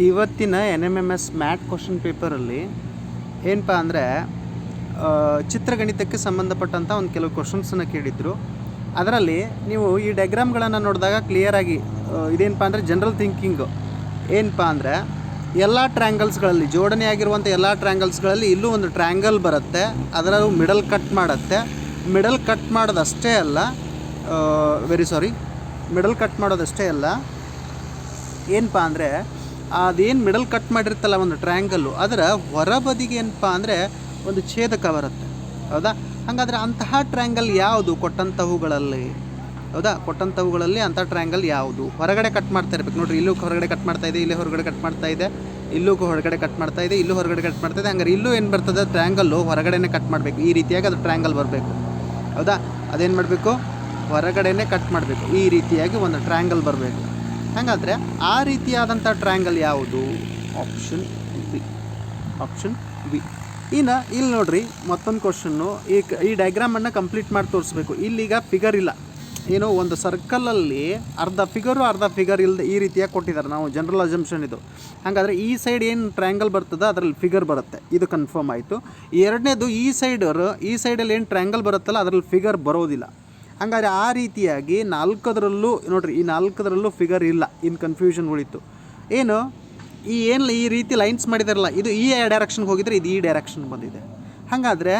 ಇವತ್ತಿನ N M M S MAT question ಪೇಪರಲ್ಲಿ ಏನಪ್ಪ ಅಂದರೆ ಚಿತ್ರಗಣಿತಕ್ಕೆ ಸಂಬಂಧಪಟ್ಟಂಥ ಒಂದು ಕೆಲವು ಕ್ವಶನ್ಸನ್ನು ಕೇಳಿದ್ರು. ಅದರಲ್ಲಿ ನೀವು ಈ ಡಯಾಗ್ರಾಮ್ಗಳನ್ನು ನೋಡಿದಾಗ ಕ್ಲಿಯರಾಗಿ ಇದೇನಪ್ಪ ಅಂದರೆ ಜನರಲ್ ಥಿಂಕಿಂಗು ಏನಪ್ಪ ಅಂದರೆ, ಎಲ್ಲ ಟ್ರ್ಯಾಂಗಲ್ಸ್ಗಳಲ್ಲಿ ಜೋಡಣೆ ಆಗಿರುವಂಥ ಎಲ್ಲ ಟ್ರ್ಯಾಂಗಲ್ಸ್ಗಳಲ್ಲಿ ಇಲ್ಲೂ ಒಂದು ಟ್ರ್ಯಾಂಗಲ್ ಬರುತ್ತೆ, ಅದರಲ್ಲೂ ಮಿಡಲ್ ಕಟ್ ಮಾಡುತ್ತೆ. ಮಿಡಲ್ ಕಟ್ ಮಾಡೋದಷ್ಟೇ ಅಲ್ಲ ವೆರಿ ಸಾರಿ ಮಿಡಲ್ ಕಟ್ ಮಾಡೋದಷ್ಟೇ ಅಲ್ಲ, ಏನಪ್ಪ ಅಂದರೆ ಅದೇನು ಮಿಡಲ್ ಕಟ್ ಮಾಡಿರ್ತಲ್ಲ ಒಂದು ಟ್ರ್ಯಾಂಗಲ್ಲು ಅದರ ಹೊರಬದಿಗೆ ಏನಪ್ಪ ಅಂದರೆ ಒಂದು ಛೇದಕ ಬರುತ್ತೆ. ಹೌದಾ? ಹಾಗಾದರೆ ಅಂತಹ ಟ್ರ್ಯಾಂಗಲ್ ಯಾವುದು? ಕೊಟ್ಟಂಥವುಗಳಲ್ಲಿ ಹೌದಾ? ಕೊಟ್ಟಂಥವುಗಳಲ್ಲಿ ಅಂಥ ಟ್ರ್ಯಾಂಗಲ್ ಯಾವುದು? ಹೊರಗಡೆ ಕಟ್ ಮಾಡ್ತಾ ಇರ್ಬೇಕು. ನೋಡ್ರಿ, ಇಲ್ಲೂ ಹೊರಗಡೆ ಕಟ್ ಮಾಡ್ತಾ ಇದೆ, ಇಲ್ಲಿ ಹೊರಗಡೆ ಕಟ್ ಮಾಡ್ತಾ ಇದೆ, ಇಲ್ಲೂ ಹೊರಗಡೆ ಕಟ್ ಮಾಡ್ತಾ ಇದೆ, ಇಲ್ಲೂ ಹೊರಗಡೆ ಕಟ್ ಮಾಡ್ತಾ ಇದೆ. ಹಂಗಾರೆ ಇಲ್ಲೂ ಏನು ಬರ್ತದೆ? ಟ್ರ್ಯಾಂಗಲ್ಲು ಹೊರಗಡೆನೇ ಕಟ್ ಮಾಡಬೇಕು. ಈ ರೀತಿಯಾಗಿ ಅದು ಟ್ರ್ಯಾಂಗಲ್ ಬರಬೇಕು. ಹೌದಾ? ಅದೇನು ಮಾಡಬೇಕು? ಹೊರಗಡೆನೇ ಕಟ್ ಮಾಡಬೇಕು. ಈ ರೀತಿಯಾಗಿ ಒಂದು ಟ್ರ್ಯಾಂಗಲ್ ಬರಬೇಕು. ಹಾಗಾದರೆ ಆ ರೀತಿಯಾದಂಥ ಟ್ರ್ಯಾಂಗಲ್ ಯಾವುದು? ಆಪ್ಷನ್ ಬಿ ಆಪ್ಷನ್ ಬಿ ಇನ್ನು ಇಲ್ಲಿ ನೋಡ್ರಿ ಮತ್ತೊಂದು ಕ್ವಶನ್ನು ಈ ಈ ಡಯಾಗ್ರಾಮನ್ನು ಕಂಪ್ಲೀಟ್ ಮಾಡಿ ತೋರಿಸ್ಬೇಕು. ಇಲ್ಲಿಗ ಫಿಗರ್ ಇಲ್ಲ. ಏನೋ ಒಂದು ಸರ್ಕಲಲ್ಲಿ ಅರ್ಧ ಫಿಗರು ಅರ್ಧ ಫಿಗರ್ ಇಲ್ಲದೆ ಈ ರೀತಿಯಾಗಿ ಕೊಟ್ಟಿದ್ದಾರೆ. ನಾವು ಜನರಲ್ ಅಜಂಪ್ಷನ್ ಇದು. ಹಾಗಾದರೆ ಈ ಸೈಡ್ ಏನು ಟ್ರ್ಯಾಂಗಲ್ ಬರ್ತದೆ ಅದರಲ್ಲಿ ಫಿಗರ್ ಬರುತ್ತೆ. ಇದು ಕನ್ಫರ್ಮ್ ಆಯಿತು. ಎರಡನೇದು ಈ ಸೈಡರು ಈ ಸೈಡಲ್ಲಿ ಏನು ಟ್ರ್ಯಾಂಗಲ್ ಬರುತ್ತಲ್ಲ, ಅದರಲ್ಲಿ ಫಿಗರ್ ಬರೋದಿಲ್ಲ. ಹಂಗಾದ್ರೆ ಆ ರೀತಿಯಾಗಿ ನಾಲ್ಕದರಲ್ಲೂ ನೋಡ್ರಿ, ಈ ನಾಲ್ಕದರಲ್ಲೂ ಫಿಗರ್ ಇಲ್ಲ. ಇನ್ ಕನ್ಫ್ಯೂಷನ್ ಉಳಿತು. ಏನು? ಈ ಏನು ಈ ರೀತಿ ಲೈನ್ಸ್ ಮಾಡಿದಾರಲ್ಲ, ಇದು ಈ ಡೈರೆಕ್ಷನ್ಗೆ ಹೋಗಿದ್ರೆ ಇದು ಈ ಡೈರೆಕ್ಷನ್ ಬಂದಿದೆ. ಹಾಗಾದರೆ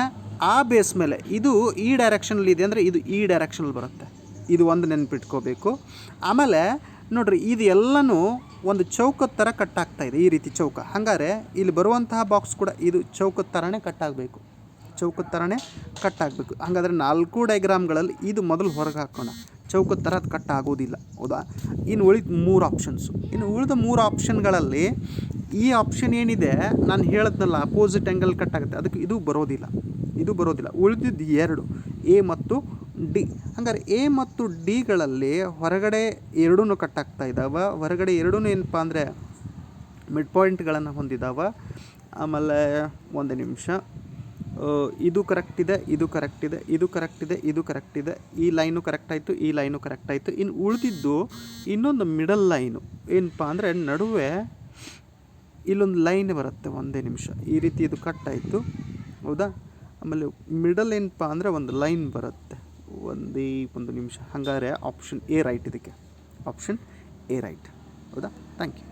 ಆ ಬೇಸ್ ಮೇಲೆ ಇದು ಈ ಡೈರೆಕ್ಷನಲ್ಲಿ ಇದೆ ಅಂದರೆ ಇದು ಈ ಡೈರೆಕ್ಷನಲ್ಲಿ ಬರುತ್ತೆ. ಇದು ಒಂದು ನೆನ್ಪಿಟ್ಕೋಬೇಕು. ಆಮೇಲೆ ನೋಡ್ರಿ, ಇದು ಎಲ್ಲನೂ ಒಂದು ಚೌಕದ ಥರ ಕಟ್ ಆಗ್ತಾ ಇದೆ, ಈ ರೀತಿ ಚೌಕ. ಹಾಗಾದ್ರೆ ಇಲ್ಲಿ ಬರುವಂತಹ ಬಾಕ್ಸ್ ಕೂಡ ಇದು ಚೌಕದ ಥರನೇ ಕಟ್ ಆಗಬೇಕು. ಚೌಕದ ಥರನೇ ಕಟ್ ಆಗಬೇಕು. ಹಾಗಾದರೆ ನಾಲ್ಕು ಡೈಗ್ರಾಮ್ಗಳಲ್ಲಿ ಇದು ಮೊದಲು ಹೊರಗೆ ಹಾಕೋಣ. ಚೌಕದ ಥರ ಅದು ಕಟ್ ಆಗೋದಿಲ್ಲ. ಹೌದಾ? ಇನ್ನು ಉಳಿದ ಮೂರು ಆಪ್ಷನ್ಸು ಇನ್ನು ಉಳಿದ ಮೂರು ಆಪ್ಷನ್ಗಳಲ್ಲಿ ಈ ಆಪ್ಷನ್ ಏನಿದೆ? ನಾನು ಹೇಳಿದ್ನಲ್ಲ ಅಪೋಸಿಟ್ ಆ್ಯಂಗಲ್ ಕಟ್ ಆಗುತ್ತೆ. ಅದಕ್ಕೆ ಇದು ಬರೋದಿಲ್ಲ. ಇದು ಬರೋದಿಲ್ಲ. ಉಳಿದಿದ್ದು ಎರಡು. ಎ ಮತ್ತು ಡಿ ಹಂಗಾರೆ ಎ ಮತ್ತು ಡಿಗಳಲ್ಲಿ ಹೊರಗಡೆ ಎರಡೂ ಕಟ್ ಆಗ್ತಾ ಇದ್ದಾವೆ ಹೊರಗಡೆ ಎರಡೂ ಏನಪ್ಪ ಅಂದರೆ ಮಿಡ್ ಪಾಯಿಂಟ್ಗಳನ್ನು ಹೊಂದಿದ್ದಾವೆ ಆಮೇಲೆ ಒಂದು ನಿಮಿಷ. ಇದು ಕರೆಕ್ಟ್ ಇದೆ, ಇದು ಕರೆಕ್ಟ್ ಇದೆ, ಇದು ಕರೆಕ್ಟ್ ಇದೆ, ಇದು ಕರೆಕ್ಟ್ ಇದೆ. ಈ ಲೈನು ಕರೆಕ್ಟ್ ಆಯಿತು, ಈ ಲೈನು ಕರೆಕ್ಟ್ ಆಯಿತು. ಇನ್ನು ಉಳಿದಿದ್ದು ಇನ್ನೊಂದು ಮಿಡಲ್ ಲೈನು ಏನಪ್ಪ ಅಂದರೆ ನಡುವೆ ಇಲ್ಲೊಂದು ಲೈನ್ ಬರುತ್ತೆ ಒಂದೇ ನಿಮಿಷ. ಈ ರೀತಿ ಇದು ಕಟ್ ಆಯಿತು. ಹೌದಾ? ಆಮೇಲೆ ಮಿಡಲ್ ಏನಪ್ಪ ಅಂದರೆ ಒಂದು ಲೈನ್ ಬರುತ್ತೆ. ಒಂದೇ ಒಂದು ನಿಮಿಷ. ಹಾಗಾದ್ರೆ ಆಪ್ಷನ್ ಎ ರೈಟ್ ಇದಕ್ಕೆ. ಆಪ್ಷನ್ ಎ ರೈಟ್ ಹೌದಾ? Thank you